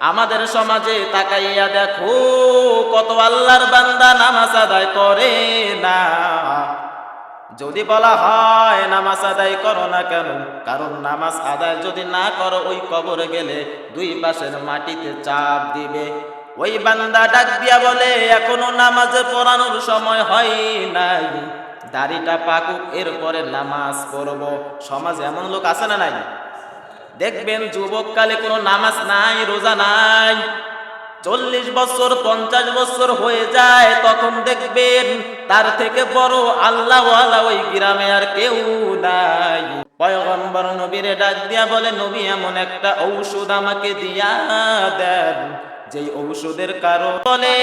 আমাদের সমাজে তাকাইয়া দেখো, কত আল্লাহর বান্দা নামাজ আদায় করে না। যদি বলা হয় নামাজ আদায় করো না কেন? কারণ নামাজ আদায় যদি না করো, ওই কবরে গেলে দুই পাশের মাটিতে চাপ দিবে। ওই বান্দা ডাক দিয়া বলে, এখনও নামাজে পড়ানোর সময় হয় নাই। দাড়িটা পাকুক, এরপরে নামাজ পড়ব। সমাজে এমন লোক আছে না নাই? দেখবেন যুবককালে কোনো নামাজ নাই, রোজা নাই। চল্লিশ বছর, পঞ্চাশ বছর হয়ে যায়, তখন দেখবেন তার থেকে বড় আল্লাহ ওই গ্রামে আর কেউ নাই। পয়গম্বর নবীরে ডাক দিয়া বলে, নবী, এমন একটা ঔষধ আমাকে দিয়া দেন, যেই ঔষধের কারণ বলে,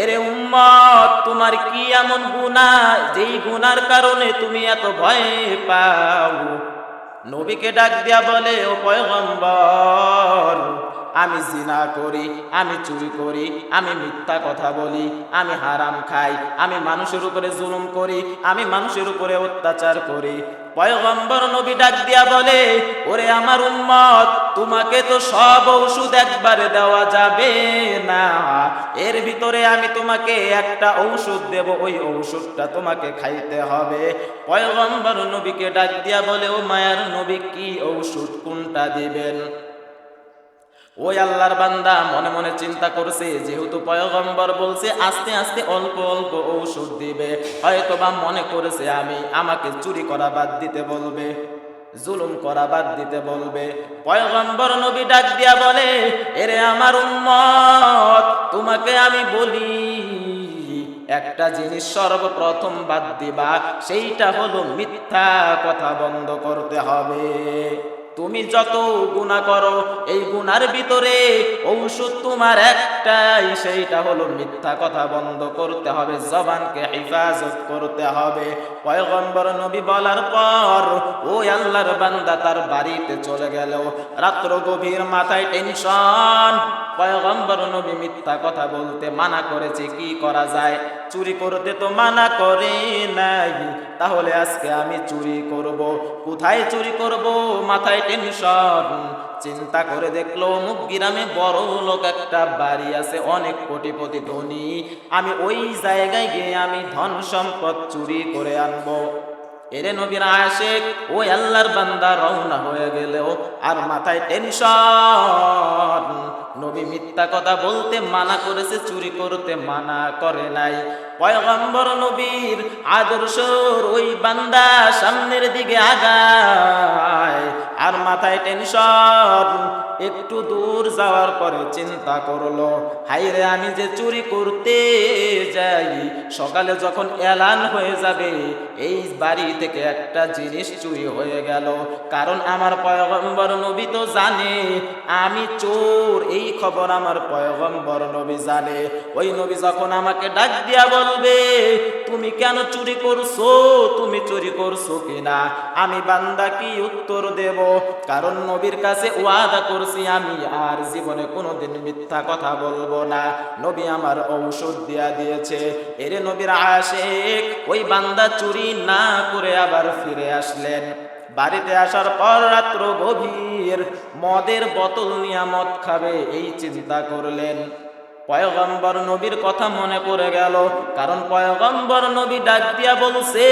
এরে উম্মত, তোমার কি এমন গুণা যেই গুনার কারণে তুমি এত ভয় পাও নবীকে ডাক দিয়া বলে, ও পয়গম্বর, আমি জিনা করি, আমি চুরি করি, আমি মিথ্যা কথা বলি, আমি হারাম খাই, আমি মানুষের উপরে জুলুম করি, আমি মানুষের উপরে অত্যাচার করি। পয়গম্বর নবী ডাক দিয়া বলে, ওরে আমার উম্মত তোমাকে তো সব ঔষধ একবারে দেওয়া যাবে না। এর ভিতরে আমি তোমাকে একটা ঔষধ দেব, ওই ঔষধটা তোমাকে খাইতে হবে। পয়গম্বর নবীকে ডাক দিয়া বলে, ও মায়ার নবী, কি ঔষধ, কোনটা দিবেন? ওই আল্লাহর বান্দা, মনে মনে চিন্তা করছে, যেহেতু পয়গম্বর বলছে, আস্তে আস্তে অল্প অল্প ঔষধ দিবে। হয়তো বা মনে করেছে, আমি, আমাকে চুরি করা বাদ দিতে বলবে। জুলুম করা বাদ দিতে বলবে। পয়গম্বর নবী ডাক দিয়া বলে, এরে আমার উম্মত, তোমাকে আমি বলি, একটা জিনিস সর্বপ্রথম বাদ দিবা, সেইটা হলো মিথ্যা কথা বন্ধ করতে হবে। তুমি যত গুণা করো, এই গুনার ভিতরে ঔষধ তোমার একটাই, সেইটা হলো মিথ্যা কথা বন্ধ করতে হবে, জবানকে হেফাজত করতে হবে। পয়গম্বর নবী বলার পর ও আল্লাহর বান্দা তার বাড়িতে চলে গেল। রাত্র গভীর মাথায় টেনশন। পয়গম্বর নবী মিথ্যা কথা বলতে মানা করেছে, কি করা যায়? চুরি করতে তো মানা করে নাই। তাহলে আজকে আমি চুরি করব। কোথায় চুরি করব? মাথায় টেনশন চিন্তা করে দেখল মুখ গ্রামে বড় লোক একটা বাড়ি আছে, অনেক কোটিপতি ধনী। আমি ওই জায়গায় গিয়ে আমি ধন সম্পদ চুরি করে আনব। এরে নবীর আশেক ও আল্লাহর বান্দা রওনা হয়ে গেলেও আর মাথায় টেনশন নবী মিথ্যা কথা বলতে মানা করেছে, চুরি করতে মানা করে নাই। পয়গম্বর নবীর আদর্শর ওই বান্দা সামনের দিকে আগায়, আর মাথায় টেনশন একটু দূর যাওয়ার পরে চিন্তা করল হাইরে আমি যে চুরি করতে যাই, সকালে যখন এলান হয়ে যাবে, এই বাড়ি থেকে একটা জিনিস চুরি হয়ে গেল। কারণ আমার পয়গম্বর নবী তো জানে, আমি চোর, এই খবর আমার পয়গম্বর নবী জানে। ওই নবী যখন আমাকে ডাক দিয়া বলবে, তুমি কেন চুরি করছ? তুমি চুরি করছ কিনা? আমি বান্দা কি উত্তর দেব? কারণ নবীর কাছে ওয়াদা করছি আমি আর জীবনে কোনোদিন মিথ্যা কথা বলব না। নবী আমার ঔষধ দিয়া দিয়েছে। এরে নবীর আশেক, ওই বান্দা চুরি না করে আবার ফিরে আসলেন। বাড়িতে আসার পর রাত্র গভীর মদের বোতল নিয়ে মদ খাবে, এই চিন্তা করলেন। পয়গম্বর নবীর কথা মনে পড়ে গেল। কারণ পয়গম্বর নবী ডাক দিয়া বলছে,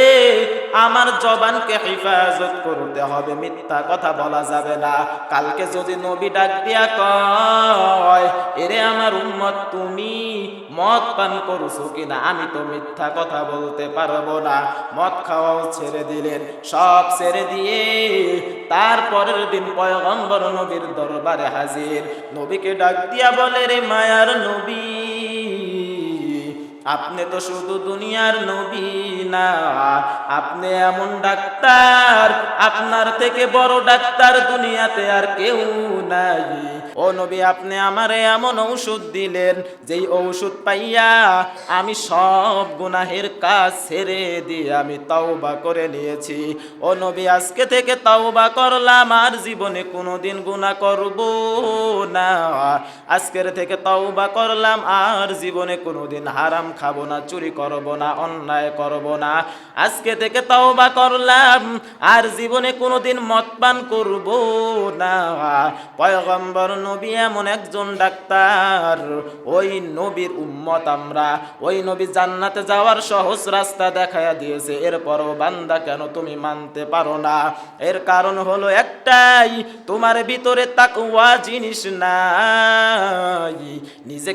আমার জবানকে হেফাজত করতে হবে, মিথ্যা কথা বলা যাবে না। কালকে যদি নবী ডাক দিয়া কয়, এরে আমার উম্মত, তুমি মদ পান করছ কিনা? আমি তো মিথ্যা কথা বলতে পারব না। মদ খাওয়াও ছেড়ে দিলেন। সব ছেড়ে দিয়ে তারপরের দিন পয়গম্বর নবীর দরবারে হাজির। নবীকে ডাক দিয়া বলে, রে মায়ার নবী be আপনি তো শুধু দুনিয়ার নবী না, আপনি এমন ডাক্তার, আপনার থেকে বড় ডাক্তার দুনিয়াতে আর কেউ নাই। ও নবী, আপনি আমারে এমন ঔষধ দিলেন, যেই ঔষধ পাইয়া আমি সব গুনাহের কাজ ছেড়ে দিয়ে আমি তওবা করে নিয়েছি। ও নবী, আজকে থেকে তওবা করলাম, আর জীবনে কোনোদিন গুনাহ করব না। আজকের থেকে তওবা করলাম, আর জীবনে কোনোদিন হারাম খাব না, চুরি করব না, অন্যায় করব না। আজকে থেকে তওবা করলাম, আর জীবনে কোনোদিন মদ পান করব না। পয়গম্বর নবী এমন একজন ডাক্তার, ওই নবীর উম্মত আমরা। ওই নবী জান্নাতে যাওয়ার সহজ রাস্তা দেখায়া দিয়েছে, এরপরও বান্দা কেন তুমি মানতে পারো না? এর কারণ হলো একটাই, তোমার ভিতরে তাকওয়া জিনিস নাই। নিজেকে